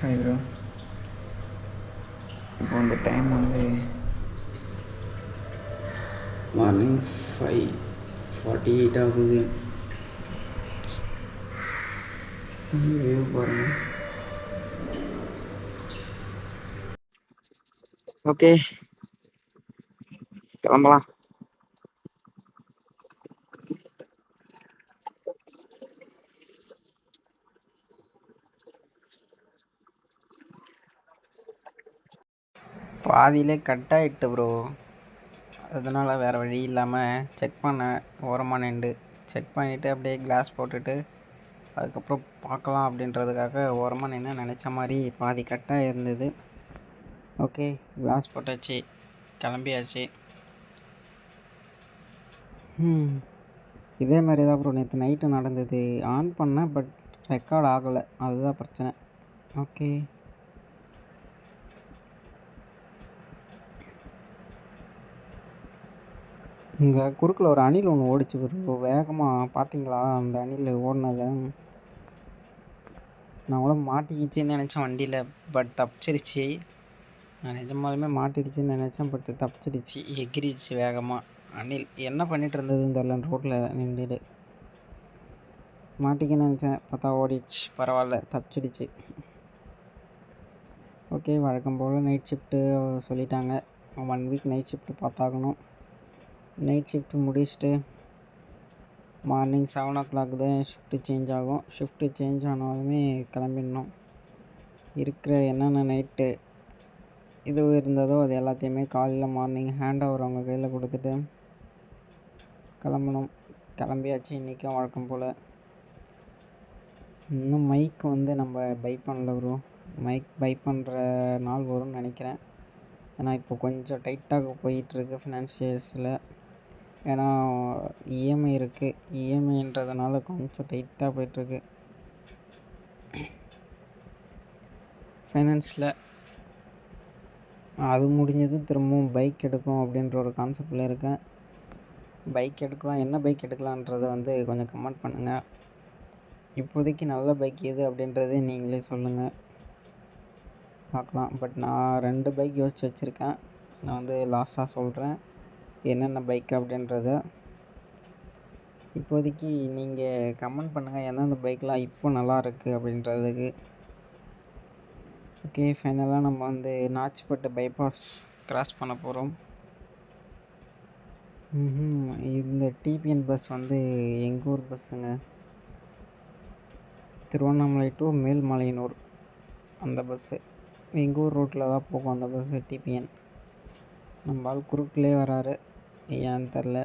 Hi bro இப்போ இந்த time வந்து மார்னிங் ஃபைவ் ஃபார்ட்டி எயிட் ஆகுது வியூ பாருங்கள் ஓகே கிளம்பலாம். பாதியிலே கட் ஆகிட்டு ப்ரோ அதனால் வேறு வழி இல்லாமல் செக் பண்ணேன் ஓரமாக நின்று செக் பண்ணிவிட்டு அப்படியே கிளாஸ் போட்டுட்டு அதுக்கப்புறம் பார்க்கலாம் அப்படின்றதுக்காக ஓரமாக நின்று நினச்ச மாதிரி பாதி கட்டாக இருந்தது. ஓகே கிளாஸ் போட்டாச்சு கிளம்பியாச்சு. Hmm, இதே மாதிரி தான் ப்ரோ நேற்று நைட்டு நடந்தது. ஆன் பண்ணேன் பட் ரெக்கார்ட் ஆகலை. அதுதான் பிரச்சனை. ஓகே இங்கே குறுக்கில் ஒரு அணில் ஒன்று ஓடிச்சு ப்ரோ வேகமாக பார்த்தீங்களா அந்த அணில் ஓடினதை? நான் கூட மாட்டிக்கிச்சேன்னு நினச்சேன் வண்டியில். பட் தப்பிச்சிருச்சு. நான் நிஜமாலுமே மாட்டிடுச்சுன்னு நினச்சேன். பட் தப்பிச்சிடுச்சு எகிரிச்சு வேகமாக அணில் என்ன பண்ணிகிட்டு இருந்ததுன்னு தெரில ரோட்டில் நின்றுடு மாட்டிக்க நினச்சேன். பார்த்தா ஓடிடுச்சு. பரவாயில்ல. தப்பிச்சிடுச்சு ஓகே வழக்கம் போல் நைட் ஷிஃப்ட்டு சொல்லிட்டாங்க. ஒன் வீக் நைட் ஷிஃப்ட்டு பார்த்தாகணும். நைட் ஷிஃப்ட் முடிச்சுட்டு மார்னிங் செவன் ஓ கிளாக் தான் ஷிஃப்ட்டு சேஞ்ச் ஆகும். ஷிஃப்ட்டு சேஞ்ச் ஆனாலுமே கிளம்பிடணும். இருக்கிற என்னென்ன நைட்டு இது இருந்ததோ அது எல்லாத்தையுமே காலையில் மார்னிங் ஹேண்ட் ஓவர் அவங்க கையில் கொடுத்துட்டு கிளம்பணும். கிளம்பியாச்சு இன்றைக்கும் வழக்கம் போல். இன்னும் மைக் வந்து நம்ம பை பண்ணல ப்ரோ மைக் பை பண்ணுற நாள் வரும்னு நினைக்கிறேன். ஏன்னா இப்போ கொஞ்சம் டைட்டாக போயிட்டுருக்கு ஃபினான்ஷியல்ஸில் ஏன்னா இஎம்ஐ இருக்குது இஎம்ஐன்றதுனால கொஞ்சம் டைட்டாக போயிட்டுருக்கு. ஃபைனான்ஸில் அது முடிஞ்சது திரும்பவும் பைக் எடுக்கும் அப்படின்ற ஒரு கான்செப்டில் இருக்கேன். பைக் எடுக்கலாம் என்ன பைக் எடுக்கலான்றதை வந்து கொஞ்சம் கமெண்ட் பண்ணுங்கள் இப்போதைக்கு நல்ல பைக் எது அப்படின்றது நீங்களே சொல்லுங்கள் பார்க்கலாம். பட் நான் ரெண்டு பைக் யோசிச்சு வச்சுருக்கேன். நான் வந்து லாஸ்ட்டாக சொல்கிறேன் என்னென்ன பைக் அப்படின்றத இப்போதைக்கு நீங்கள் கமெண்ட் பண்ணுங்கள் எந்தெந்த பைக்லாம் இப்போ நல்லா இருக்குது அப்படின்றதுக்கு ஓகே ஃபைனலாக நம்ம வந்து நாச்சிப்பட்டு பைபாஸ் கிராஸ் பண்ண போகிறோம் இந்த டிபிஎன் பஸ் வந்து எங்கள் ஊர் பஸ்ஸுங்க திருவண்ணாமலை டு மேல்மலையனூர் அந்த பஸ்ஸு எங்கள் ஊர் ரோட்டில் தான் போகும் அந்த பஸ்ஸு டிபிஎன் நம்ம ஆள் குறுக்கிலே வராரு. ஏன்னு தெரில.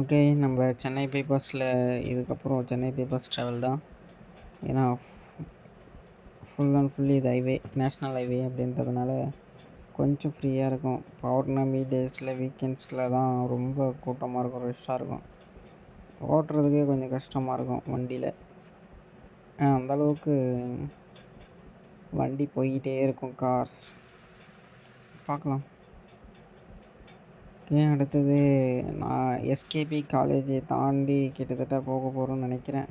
ஓகே நம்ம சென்னை பைபாஸில் இதுக்கப்புறம் சென்னை பைபாஸ் ட்ராவல் தான். ஏன்னா ஃபுல் அண்ட் ஃபுல்லி இது ஹைவே நேஷ்னல் ஹைவே அப்படின்றதுனால கொஞ்சம் ஃப்ரீயாக இருக்கும். பௌர்ணமி டேஸில் வீக்கெண்ட்ஸில் தான் ரொம்ப கூட்டமாக இருக்கும் ரஷ்ஷாக இருக்கும். ஓட்டுறதுக்கே கொஞ்சம் கஷ்டமாக இருக்கும் வண்டியில். அந்தளவுக்கு வண்டி போய்கிட்டே இருக்கும் கார்ஸ் பார்க்கலாம். ஓகே அடுத்தது நான் எஸ்கேபி காலேஜை தாண்டி கிட்டத்தட்ட போக போகிறோம்னு நினைக்கிறேன்.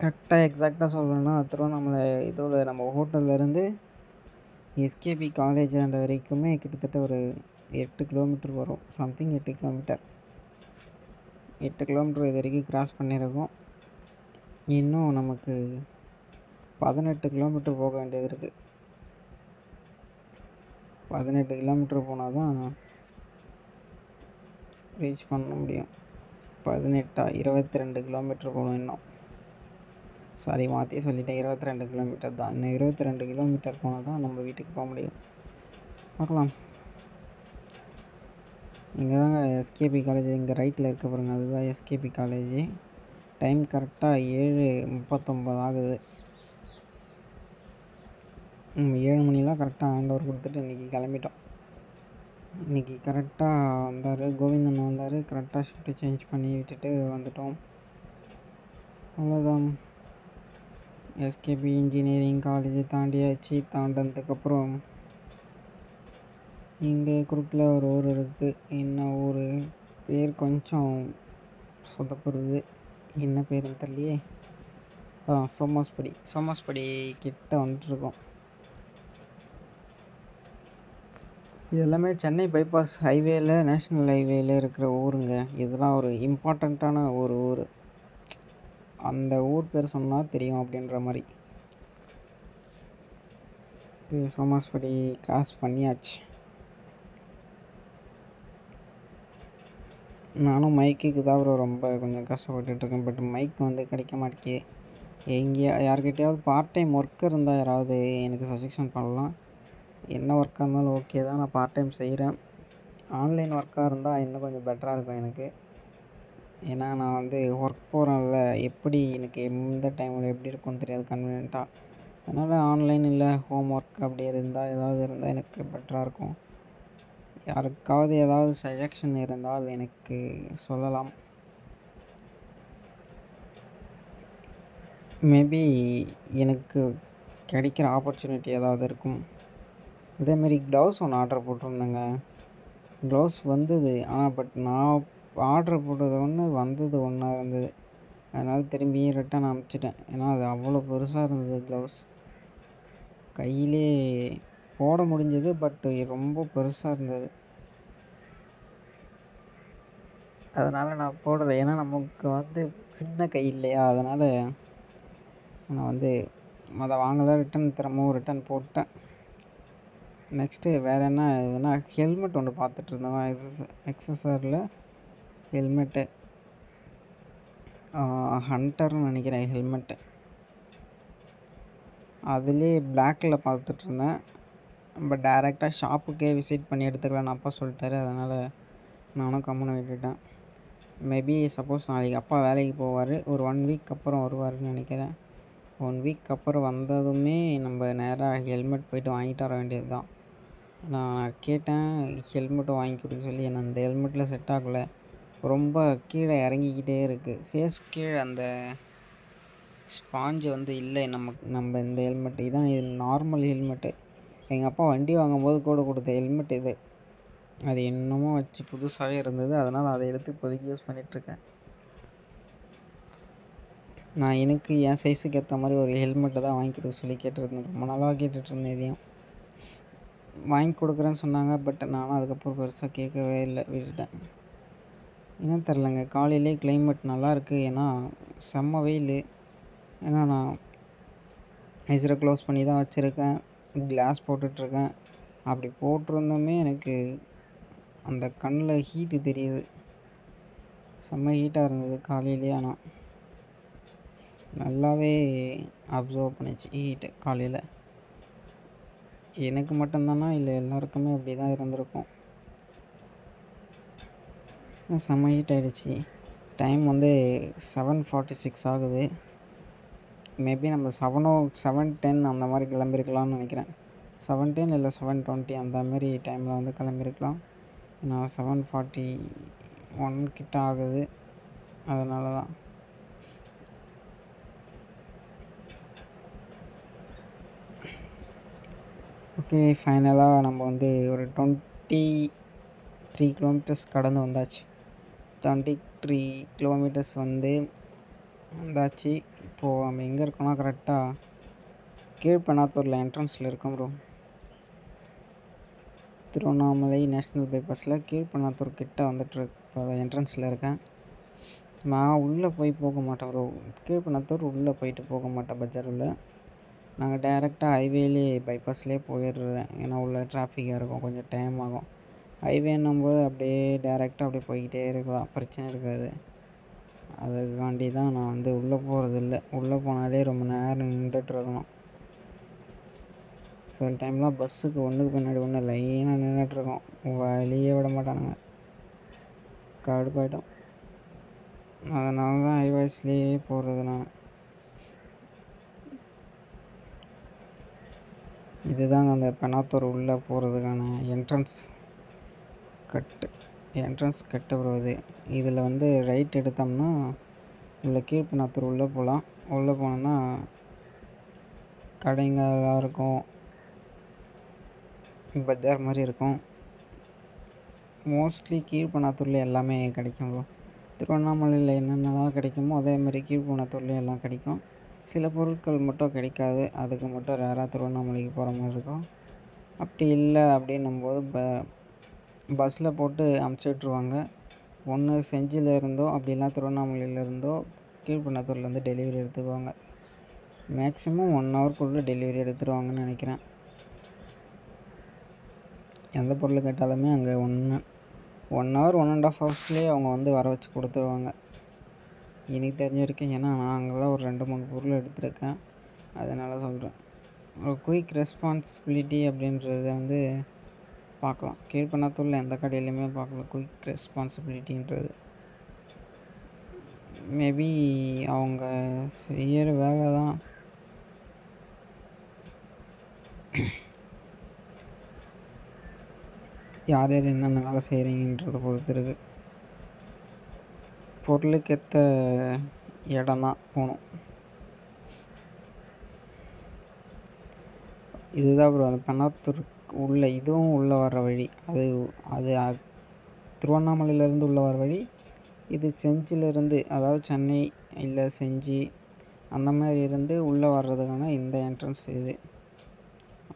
கரெக்டாக எக்ஸாக்டாக சொல்லணும்னா திருவண்ணாமலை இதோட நம்ம ஹோட்டல்லேருந்து எஸ்கேபி காலேஜ் ஆண்ட வரைக்குமே கிட்டத்தட்ட ஒரு எட்டு கிலோமீட்டர் வரும். சம்திங் எட்டு கிலோமீட்டர் எட்டு கிலோமீட்டர் இது வரைக்கும் கிராஸ் பண்ணியிருக்கோம். இன்னும் நமக்கு பதினெட்டு கிலோமீட்டர் போக வேண்டியது இருக்குது பதினெட்டு கிலோமீட்டர் போனால் தான் ரீச் பண்ண முடியும். பதினெட்டா இருபத்தி ரெண்டு கிலோமீட்டர் போகணும் இன்னும். சாரி மாற்றி சொல்லிட்டேன். இருபத்தி ரெண்டு கிலோமீட்டர் தான். இன்னும் இருபத்தி ரெண்டு கிலோமீட்டர் போனால் தான் நம்ம வீட்டுக்கு போக முடியும். பார்க்கலாம். இங்கே தாங்க எஸ்கேபி காலேஜ் இங்கே ரைட்டில் இருக்க பாருங்க. அதுதான் எஸ்கேபி காலேஜ் டைம் கரெக்டாக ஏழு முப்பத்தொம்பது ஆகுது. ஏழு மணிலாம் கரெக்டாக ஹேண்ட் ஓவர் கொடுத்துட்டு இன்றைக்கி கிளம்பிட்டோம். இன்றைக்கி கரெக்டாக வந்தார் கோவிந்தன் வந்தார். கரெக்டாக ஷிஃப்ட்டு சேஞ்ச் பண்ணி விட்டுட்டு வந்துட்டோம். அவ்வளோதான் எஸ்கேபி இன்ஜினியரிங் காலேஜ் தாண்டியாச்சு தாண்டினதுக்கப்புறம் இங்கே குறுக்கில் ஒரு ஊர் இருக்குது என்ன ஊர்? பேர் கொஞ்சம் சொதப்புறது என்ன பேருன்னு தெரியலையே. ஆ சோமாஸ்படி. சோமாஸ்படி. கிட்ட வந்துட்டுருக்கோம் இது எல்லாமே சென்னை பைபாஸ் ஹைவேயில் நேஷ்னல் ஹைவேயில் இருக்கிற ஊருங்க. இதெல்லாம் ஒரு இம்பார்ட்டண்ட்டான ஒரு ஊர். அந்த ஊர் பேர் சொன்னால் தெரியும் அப்படின்ற மாதிரி. இது சோமாஸ்படி கிராஸ் பண்ணியாச்சு. நானும் மைக்குக்கு தான் ஒரு ரொம்ப கொஞ்சம் கஷ்டப்பட்டுட்ருக்கேன் பட் மைக் வந்து கிடைக்க மாட்டேங்குது. எங்கேயா யார்கிட்டையாவது பார்ட் டைம் ஒர்க் இருந்தால் யாராவது எனக்கு சஜஷன் பண்ணலாம். என்ன ஒர்க்காக இருந்தாலும் ஓகே தான். நான் பார்ட் டைம் செய்கிறேன் ஆன்லைன் ஒர்க்காக இருந்தால் இன்னும் கொஞ்சம் பெட்டராக இருக்கும் எனக்கு. ஏன்னா நான் வந்து ஒர்க் போகிறேன்ல எப்படி எனக்கு எந்த டைமில் எப்படி இருக்கும்னு தெரியாது கன்வீனியண்ட்டாக அதனால் ஆன்லைன் இல்லை ஹோம் ஒர்க் அப்படி இருந்தால் ஏதாவது இருந்தால் எனக்கு பெட்டராக இருக்கும். யாருக்காவது ஏதாவது சஜஷன் இருந்தால் எனக்கு சொல்லலாம். மேபி எனக்கு கிடைக்கிற ஆப்பர்ச்சுனிட்டி ஏதாவது இருக்கும். அதேமாரி க்ளவுஸ் ஒன்று ஆர்டர் போட்டிருந்தேங்க. க்ளவுஸ் வந்தது. ஆனால் பட் நான் ஆர்டர் போட்டது ஒன்று வந்தது ஒன்றா இருந்தது. அதனால் திரும்பியும் ரிட்டன் அனுப்பிச்சிட்டேன். ஏன்னா அது அவ்வளோ பெருசாக இருந்தது க்ளவுஸ் கையிலே போட முடிஞ்சது பட் ரொம்ப பெருசாக இருந்தது. அதனால் நான் போடலை. ஏன்னா நமக்கு வந்து சின்ன கை இல்லையா? அதனால் நான் வந்து அதை வாங்கலை ரிட்டன் திரும்பவும் ரிட்டன் போட்டேன். நெக்ஸ்ட்டு வேறு என்ன இதுனா ஹெல்மெட் ஒன்று பார்த்துட்டு இருந்தோம் எக்ஸஸ் எக்ஸசரில் ஹெல்மெட்டு ஹண்டர்னு நினைக்கிறேன் ஹெல்மெட்டு அதுலேயே பிளாக்கில் பார்த்துட்டு இருந்தேன். பட் டேரெக்டாக ஷாப்புக்கே விசிட் பண்ணி எடுத்துக்கலான்னு அப்பா சொல்லிட்டாரு. அதனால் நானும் கம்முன்னு விட்டுட்டேன். மேபி சப்போஸ் நாளைக்கு அப்பா வேலைக்கு போவார். ஒரு ஒன் வீக் அப்புறம் வருவார்னு நினைக்கிறேன். ஒன் வீக் அப்புறம் வந்ததுமே நம்ம நேராக ஹெல்மெட் போயிட்டு வாங்கிட்டு வர வேண்டியது தான் நான் கேட்டேன் ஹெல்மெட்டும் வாங்கி கொடுக்க சொல்லி எனக்கு அந்த ஹெல்மெட்டில் செட் ஆகலை? ரொம்ப கீழே இறங்கிக்கிட்டே இருக்குது ஃபேஸ் கீழே அந்த ஸ்பாஞ்சு வந்து இல்லை நமக்கு நம்ம இந்த ஹெல்மெட் இதான் இது நார்மல் ஹெல்மெட்டு எங்கள் அப்பா வண்டி வாங்கும்போது கூட கொடுத்த ஹெல்மெட் இது. அது என்னமோ வச்சு புதுசாகவே இருந்தது. அதனால் அதை எடுத்து இப்போதைக்கு யூஸ் பண்ணிகிட்ருக்கேன் நான் எனக்கு என் சைஸுக்கு ஏற்ற மாதிரி ஒரு ஹெல்மெட்டை தான் வாங்கி கொடுக்க சொல்லி கேட்டிருந்தேன். ரொம்ப நாளாக கேட்டுட்ருந்தேன் இதையும். வாங்கி கொடுக்குறேன்னு சொன்னாங்க பட் நானும் அதுக்கப்புறம் பெருசாக கேட்கவே இல்லை விட்டுட்டேன். என்ன தெரிலங்க காலையிலே கிளைமேட் நல்லாயிருக்கு ஏன்னா செம்ம வெயில். ஏன்னா நான் ஐஸரை க்ளோஸ் பண்ணி தான் வச்சுருக்கேன். கிளாஸ் போட்டுட்ருக்கேன் அப்படி போட்டிருந்தோமே எனக்கு அந்த கண்ணில் ஹீட்டு தெரியுது. செம்ம ஹீட்டாக இருந்தது காலையிலே ஆனால் நல்லாவே அப்சர்வ் பண்ணிச்சு. ஹீட்டு காலையில். எனக்கு மட்டும்தானா? இல்லை எல்லாருக்குமே அப்படி தான் இருந்திருக்கும். செம்ம ஹீட் ஆகிடுச்சி டைம் வந்து செவன் ஃபார்ட்டி சிக்ஸ் ஆகுது. மேபி நம்ம செவனோ செவன் டென் அந்த மாதிரி கிளம்பிருக்கலாம்னு நினைக்கிறேன். செவன் டென் இல்லை செவன் டுவெண்ட்டி அந்த மாதிரி டைமில் வந்து கிளம்பிருக்கலாம். நான் செவன் ஃபார்ட்டி ஒன் கிட்ட ஆகுது. அதனால தான் ஓகே ஃபைனலாக நம்ம வந்து ஒரு டுவெண்ட்டி த்ரீ கிலோமீட்டர்ஸ் கடந்து வந்தாச்சு. டுவெண்ட்டி த்ரீ கிலோமீட்டர்ஸ் வந்து வந்தாச்சு. இப்போது நம்ம எங்கே இருக்கோம்னா கரெக்டாக கீழ்பெண்ணாத்தூரில் என்ட்ரன்ஸில் இருக்கோம் ப்ரோ திருவண்ணாமலை நேஷ்னல் பைபாஸில் கீழ்பெண்ணாத்தூர் கிட்ட வந்துட்டு இப்போ என்ட்ரன்ஸில் இருக்கேன். நான் உள்ளே போய் போக மாட்டேன் ப்ரோ கீழ்பெண்ணாத்தூர் உள்ளே போயிட்டு போக மாட்டேன் பஜார் உள்ள. நாங்கள் டேரெக்டாக ஹைவேலே பைபாஸ்லேயே போயிடுறேன். ஏன்னா உள்ள டிராஃபிக்காக இருக்கும். கொஞ்சம் டைம் ஆகும். ஹைவேன்னும் போது அப்படியே டேரெக்டாக அப்படியே போய்கிட்டே இருக்கலாம். பிரச்சனை இருக்காது. அதுக்காண்டி தான் நான் வந்து உள்ளே போகிறது இல்லை உள்ளே போனாலே ரொம்ப நேரம் நின்றுட்டு இருக்கணும். சில டைம்லாம் பஸ்ஸுக்கு ஒன்றுக்கு பின்னாடி ஒன்று லைனாக நின்றுட்டுருக்கோம் வழியே விட மாட்டானுங்க. கடுப்பாயிட்டோம் அதனால தான் ஹைவேஸ்லேயே போகிறது நான் இதுதாங்க அந்த பெனாத்தூர் உள்ளே போகிறதுக்கான என்ட்ரன்ஸ் கட்டு என்ட்ரன்ஸ் கட்டு வருவது. இதில் வந்து ரைட் எடுத்தோம்னா உள்ள கீழ்பெனாத்தூர் உள்ளே போகலாம். உள்ளே போனோம்னா கடைங்களாக இருக்கும். பஜார் மாதிரி இருக்கும். மோஸ்ட்லி கீழ்பெனாத்தூரில் எல்லாமே கிடைக்கும் ப்ரோ திருவண்ணாமலையில் என்னென்னலாம் கிடைக்குமோ அதே மாதிரி கீழ்புவனத்தூர்லேயும் எல்லாம் கிடைக்கும். சில பொருட்கள் மட்டும் கிடைக்காது. அதுக்கு மட்டும் ரேராக திருவண்ணாமலைக்கு போகிற மாதிரி இருக்கும். அப்படி இல்லை அப்படின்னும்போது ப பஸ்ஸில் போட்டு அமுச்சு விட்ருவாங்க ஒன்று செஞ்சியில் இருந்தோ அப்படிலாம் திருவண்ணாமலையிலேருந்தோ திருவண்ணாமலையில் இருந்தோ டெலிவரி எடுத்துக்குவாங்க. மேக்ஸிமம் ஒன் ஹவர்க்குள்ளே டெலிவரி எடுத்துருவாங்கன்னு நினைக்கிறேன். எந்த பொருள் கேட்டாலுமே அங்கே ஒன்று one hour one and half ஹவர்ஸ்லேயே அவங்க வந்து வர வச்சு கொடுத்துருவாங்க. எனக்கு தெரிஞ்ச வரைக்கும் ஏன்னா நான் அங்கெல்லாம் ஒரு ரெண்டு மூணு பொருள் எடுத்திருக்கேன். அதனால் சொல்கிறேன் ஒரு குயிக் ரெஸ்பான்சிபிலிட்டி அப்படின்றத வந்து பார்க்கலாம். கீழ்பண்ணாத்தூரில் எந்த கடையிலையுமே பார்க்கலாம் குயிக் ரெஸ்பான்சிபிலிட்டின்றது மேபி அவங்க செய்கிற வேலை தான். யார் யார் என்னென்ன வேலை செய்கிறீங்கன்றத பொறுத்து இருக்குது பொருளுக்கேற்ற இடம் தான் போகணும். இதுதான் ப்ரோ அந்த பெண்ணாத்தூர் உள்ள இதுவும் உள்ளே வர்ற வழி. அது அது திருவண்ணாமலையிலேருந்து உள்ளே வர வழி. இது செஞ்சிலேருந்து அதாவது சென்னை இல்லை செஞ்சி அந்த மாதிரி இருந்து உள்ளே வர்றதுக்கான இந்த என்ட்ரன்ஸ் இது.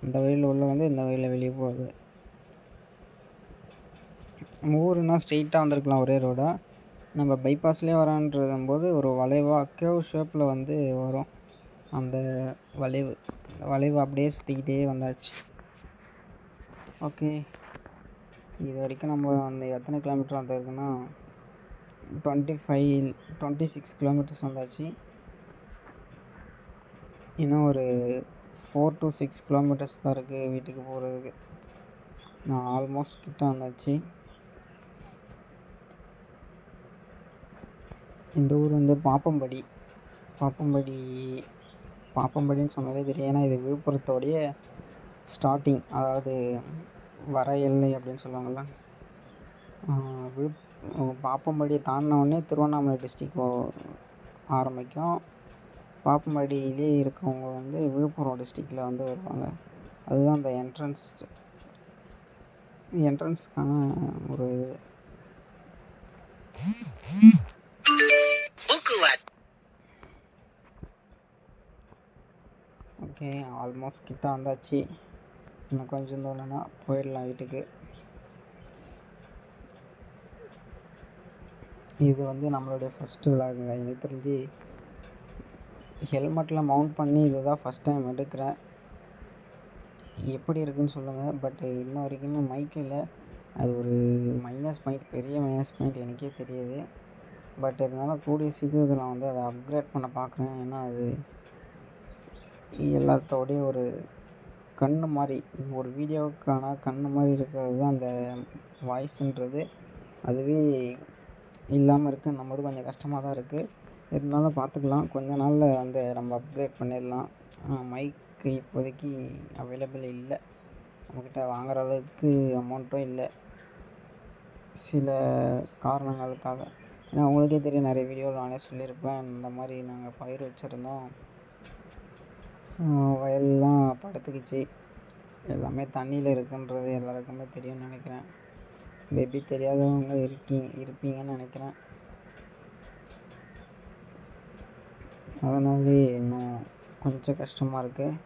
அந்த வழியில் உள்ள வந்து இந்த வழியில் வெளியே போகுது ஊருன்னா ஸ்ட்ரெயிட்டாக வந்திருக்கலாம் ஒரே ரோடாக நம்ம பைபாஸ்லேயே வரான்றதும் போது ஒரு வளைவாக கேவ் ஷேப்பில் வந்து வரும். அந்த வளைவு. அந்த வளைவு அப்படியே சுற்றிக்கிட்டே வந்தாச்சு. ஓகே. இது வரைக்கும் நம்ம அந்த எத்தனை கிலோமீட்டர் வந்திருக்குன்னா twenty five twenty six kilometres வந்தாச்சு. இன்னும் ஒரு ஃபோர் டு சிக்ஸ் கிலோமீட்டர்ஸ் தான் இருக்குது வீட்டுக்கு போகிறதுக்கு நான் ஆல்மோஸ்ட் கிட்ட வந்தாச்சு. இந்த ஊர் வந்து பாப்பம்படி. பாப்பம்படி பாப்பம்படின்னு சொன்னாலே தெரியும் ஏன்னா இது விழுப்புரத்தோடைய ஸ்டார்டிங் அதாவது வர எல்லை அப்படின்னு சொல்லுவாங்கள்ல விழு பாப்பம்படியை தாண்டினோடனே திருவண்ணாமலை டிஸ்ட்ரிக் ஆரம்பிக்கும். பாப்பம்படியிலே இருக்கவங்க வந்து விழுப்புரம் டிஸ்ட்ரிக்டில் வந்து வருவாங்க. அதுதான் அந்த என்ட்ரன்ஸ் என்ட்ரன்ஸ்க்கான ஒரு இது. ஓகே ஆல்மோஸ்ட் கிட்ட வந்தாச்சு. இன்னும் கொஞ்சம் தூரம் தான் போயிடலாம் வீட்டுக்கு. இது வந்து நம்மளுடைய ஃபஸ்ட்டு விளாகுங்க எனக்கு தெரிஞ்சு ஹெல்மெட்டில் மவுண்ட் பண்ணி இதுதான் ஃபஸ்ட் டைம் எடுக்கிறேன். எப்படி இருக்குன்னு சொல்லுங்கள் பட் இன்ன வரைக்குமே மைக் இல்லை. அது ஒரு மைனஸ் பாயிண்ட் பெரிய மைனஸ் பாயிண்ட் எனக்கே தெரியுது. பட் இருந்தாலும் கூடிய சீக்கிரத்தில் வந்து அதை அப்கிரேட் பண்ண பார்க்குறேன். ஏன்னா அது எல்லாத்தோடைய ஒரு கண்ணு மாதிரி ஒரு வீடியோவுக்கான கண்ணு மாதிரி இருக்கிறது தான் அந்த வாய்ஸுன்றது அதுவே இல்லாமல் இருக்குது நம்மது கொஞ்சம் கஷ்டமாக தான் இருக்குது இருந்தாலும் பார்த்துக்கலாம் கொஞ்ச நாளில் வந்து நம்ம அப்கிரேட் பண்ணிடலாம். மைக்கு இப்போதைக்கு அவைலபிள் இல்லை. நம்மக்கிட்ட வாங்குற அளவுக்கு அமௌண்ட்டும் இல்லை. சில காரணங்களுக்காக. ஏன்னா உங்களுக்கே தெரியும் நிறைய வீடியோவில் நானே சொல்லியிருப்பேன். இந்த மாதிரி நாங்கள் பயிர் வச்சுருந்தோம். வயல்லாம் படுத்துக்கிச்சு. எல்லாமே தண்ணியில் இருக்குன்றது எல்லாருக்குமே தெரியும்னு நினைக்கிறேன். மேபி தெரியாதவங்க இருக்கீ இருப்பீங்கன்னு நினைக்கிறேன். அதனாலே இன்னும் கொஞ்சம் கஷ்டமாக இருக்குது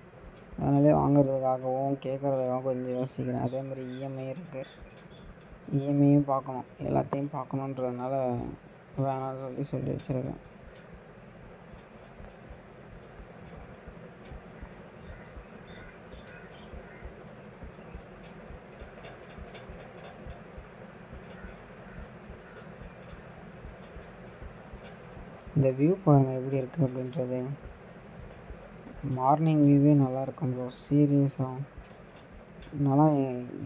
அதனாலே வாங்குறதுக்காகவும் கேட்குறதுக்காகவும் கொஞ்சம் யோசிக்கிறேன். அதே மாதிரி இஎம்ஐ இருக்குது இஎம்ஐயும் பார்க்கணும். எல்லாத்தையும் பார்க்கணுன்றதுனால வேணாம்னு சொல்லி சொல்லி வச்சுருக்கேன். இந்த வியூ பாருங்கள் எப்படி இருக்குது அப்படின்றது. மார்னிங் வியூவே நல்லாயிருக்கும் ப்ரோ சீரியஸாக நல்லா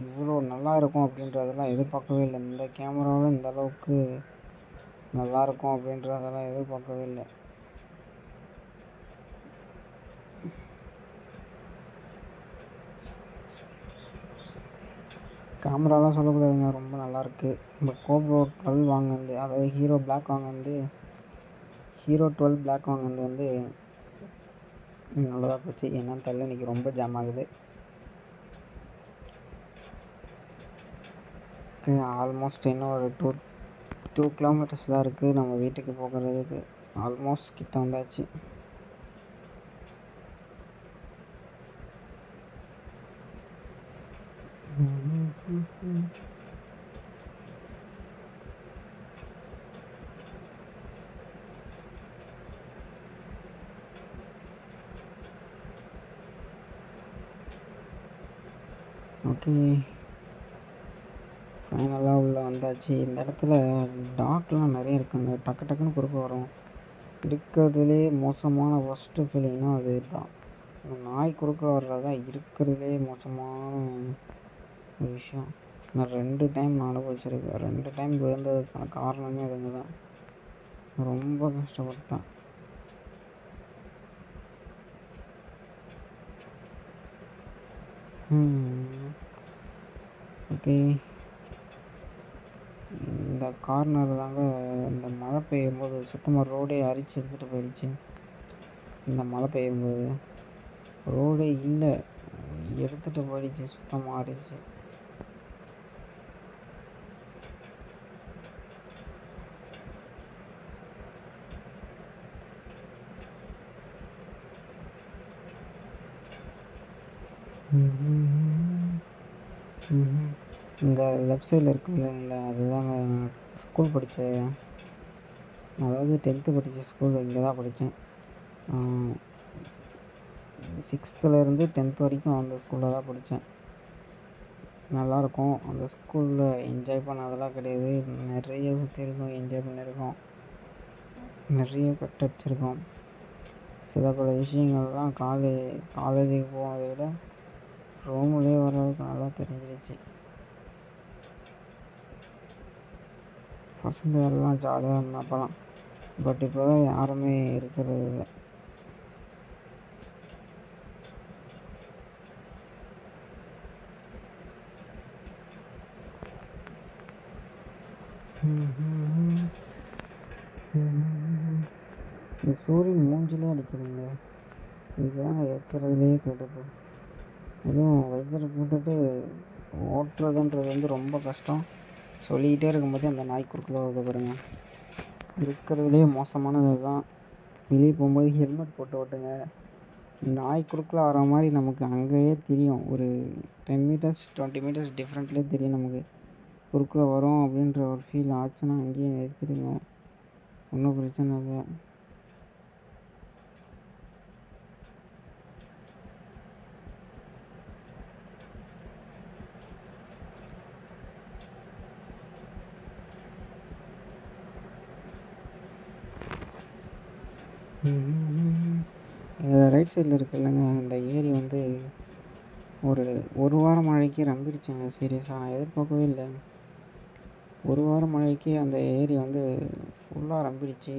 இவ்வளோ நல்லா இருக்கும் அப்படின்றதெல்லாம் எதிர்பார்க்கவே இல்லை. இந்த கேமராவில் இந்த அளவுக்கு நல்லா இருக்கும் அப்படின்றதெல்லாம் எதிர்பார்க்கவே இல்லை. கேமராலாம் சொல்லக்கூடாதுங்க. ரொம்ப நல்லாயிருக்கு இந்த கோப்ரோ டுவெல் வாங்கினது அதாவது ஹீரோ பிளாக் வாங்கினது ஹீரோ டுவெல் பிளாக் வாங்கினது வந்து நல்லதாக போச்சு. என்னன்னு தெரியல இன்றைக்கி ரொம்ப ஜாம் ஆகுது. ஆல்மோஸ்ட் இன்னும் ஒரு டூ டூ கிலோமீட்டர்ஸ் தான் இருக்குது நம்ம வீட்டுக்கு போகிறதுக்கு. ஆல்மோஸ்ட் கிட்ட வந்தாச்சு ஓகே ஃபைனலாக உள்ளே இந்த இடத்துல டாக்லாம் நிறைய இருக்குங்க. டக்கு டக்குன்னு குறுக்க வரும். இருக்கிறதுலே மோசமான ஃபஸ்ட்டு ஃபீலிங்னா அது தான். நாய் குறுக்க வர்றது தான் இருக்கிறதுலே மோசமான ஒரு விஷயம். நான் ரெண்டு டைம் நான் அனுபவிச்சிருக்கேன் ரெண்டு டைம் விழுந்ததுக்கான காரணமே அதுங்க தான். ரொம்ப கஷ்டப்பட்டேன். ஓகே. இந்த கார்னர் தாங்க இந்த மழை பெய்யும்போது சுத்தமாக ரோடே அரிச்சு எடுத்துகிட்டு போயிடுச்சு. இந்த மழை பெய்யும்போது ரோடே இல்லை எடுத்துகிட்டு போயிடுச்சு சுத்தமாக அரிச்சு. இந்த லெஃப்ட் சைடில் இருக்கு இல்லைங்களா அதுதாங்க நான் ஸ்கூல் படித்த அதாவது டென்த்து படித்த ஸ்கூல் இங்கே தான் படித்தேன் சிக்ஸ்த்துலேருந்து டென்த் வரைக்கும் அந்த ஸ்கூலில் தான் படித்தேன் நல்லாயிருக்கும். அந்த ஸ்கூலில் என்ஜாய் பண்ணதெல்லாம் கிடையாது. நிறைய சுற்றிருக்கோம் என்ஜாய் பண்ணியிருக்கோம். நிறைய கட் அடிச்சிருக்கோம் சில பல விஷயங்கள்லாம் காலேஜ் காலேஜுக்கு போனதை விட ரூம்லேயே வர்றதுக்கு நல்லா தெரிஞ்சிருச்சு. பசங்க எல்லாம் ஜாலியாக இருந்தால் அப்போலாம் பட் இப்போ யாருமே இருக்கிறது இல்லை இந்த சூரியன் மூஞ்சிலே அடிக்கிறீங்க இதுதான் இருக்கிறதுலே கெடுப்பு. அதுவும் வைசரை போட்டுட்டு ஓட்டுறதுன்றது வந்து ரொம்ப கஷ்டம். சொல்லிக்கிட்டே இருக்கும்போது அந்த நாய் குறுக்கில் வருது பாருங்க. இருக்கிறதுலே மோசமானது தான் வெளியே போகும்போது ஹெல்மெட் போட்டு ஓட்டுங்க. நாய் குறுக்கில் வர மாதிரி நமக்கு அங்கேயே தெரியும். ஒரு டென் மீட்டர்ஸ் டுவெண்ட்டி மீட்டர்ஸ் டிஃப்ரெண்ட்லேயே தெரியும் நமக்கு. குறுக்கில் வரும் அப்படின்ற ஒரு ஃபீல் ஆச்சுன்னா அங்கேயே நிறுத்திடுங்க ஒன்றும் பிரச்சனை இல்லை. ரைட் சைடில் இருக்குதுல்லங்க அந்த ஏரி வந்து ஒரு ஒரு வாரம் மழைக்கு நம்பிடுச்சுங்க சீரியஸாக நான் எதிர்பார்க்கவே இல்லை. ஒரு வாரம் மழைக்கு அந்த ஏரி வந்து ஃபுல்லாக ரம்பிடுச்சு.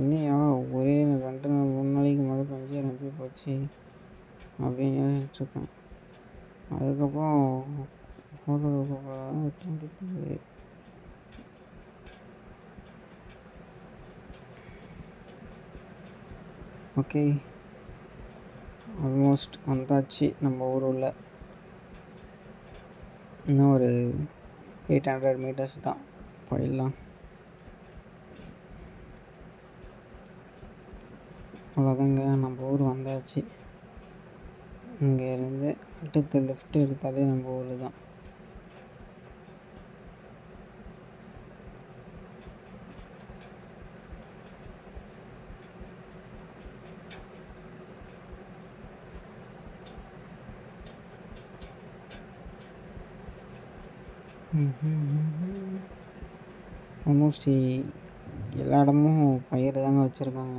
இன்னையா ஒரே ரெண்டு நாள் மூணு நாளைக்கு மழை பெஞ்சு நம்பி போச்சு அப்படின்னு யோசிச்சுருக்கேன் அதுக்கப்புறம் ஓகே. ஆல்மோஸ்ட் வந்தாச்சு. நம்ம ஊர் உள்ள. இன்னும் ஒரு எயிட் ஹண்ட்ரட் மீட்டர்ஸ் தான் போயிடலாம். அவ்வளோதாங்க நம்ம ஊர் வந்தாச்சு. இங்கேருந்து அடுத்த லெஃப்ட் எடுத்தாலே நம்ம ஊர் தான் Mm-hmm. ஆல்மோஸ்ட் e, எல்லா இடமும் பயிர் தாங்க வச்சுருக்காங்க.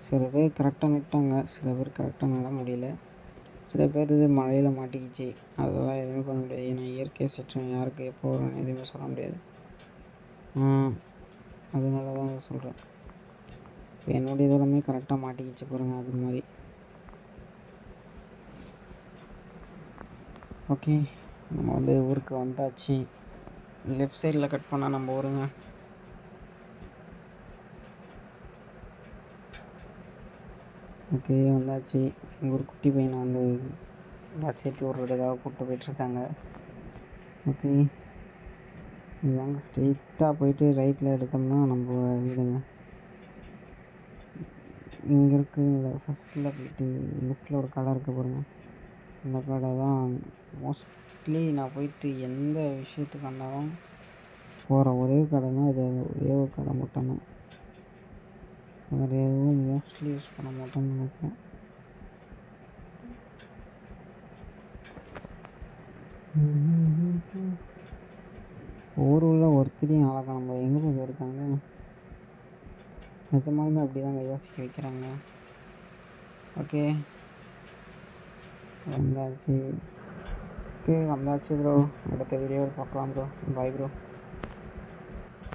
சில பேர் கரெக்டாக நட்டாங்க. சில பேர் கரெக்டாக நட முடியல. சில பேர் இது மழையில் மாட்டிக்கிச்சு. அதெல்லாம் எதுவுமே பண்ண முடியாது. ஏன்னா இயற்கை சீற்றம் யாருக்கு எப்போ வரும்னு எதுவுமே சொல்ல முடியாது. அதனால தான் சொல்கிறேன் இப்போ என்னுடைய இதெல்லாமே கரெக்டாக மாட்டிக்கிச்சு பாருங்கள் அது மாதிரி. ஓகே நம்ம வந்து ஊருக்கு வந்தாச்சு. லெஃப்ட் சைடில் கட் பண்ணால் நம்ம வருங்க ஓகே வந்தாச்சு. எங்கள் ஒரு குட்டி பையனை வந்து பஸ் ஏற்றி விட்றதுக்காக கூப்பிட்டு போயிட்டுருக்காங்க. ஓகே. இதாங்க ஸ்ட்ரெயிட்டாக போயிட்டு ரைட்டில் எடுத்தோம்னா நம்ம வீடுங்க. இங்கே இருக்குங்கள ஃபஸ்ட்டில் போயிட்டு லெஃப்டில் ஒரு கடை இருக்க பாருங்க. இந்த கடை தான் மோஸ்ட்லி நான் போயிட்டு எந்த விஷயத்துக்கு வந்தாலும் போகிற ஒரே கடைனா இது ஒரே ஒரு கடை மட்டும்தான். வேறு எதுவும் மோஸ்ட்லி யூஸ் பண்ண மாட்டேன்னு ஒவ்வொரு உள்ள ஒருத்தரையும் அழகா நம்ம எங்கே போய் இருக்காங்க நிஜமாலுமே அப்படி தான் யோசிக்க வைக்கிறாங்க. ஓகே வந்தாச்சு ஓகே வந்தாச்சு ப்ரோ அடுத்த வீடியோவில் பார்க்கலாம் ப்ரோ பாய் ப்ரோ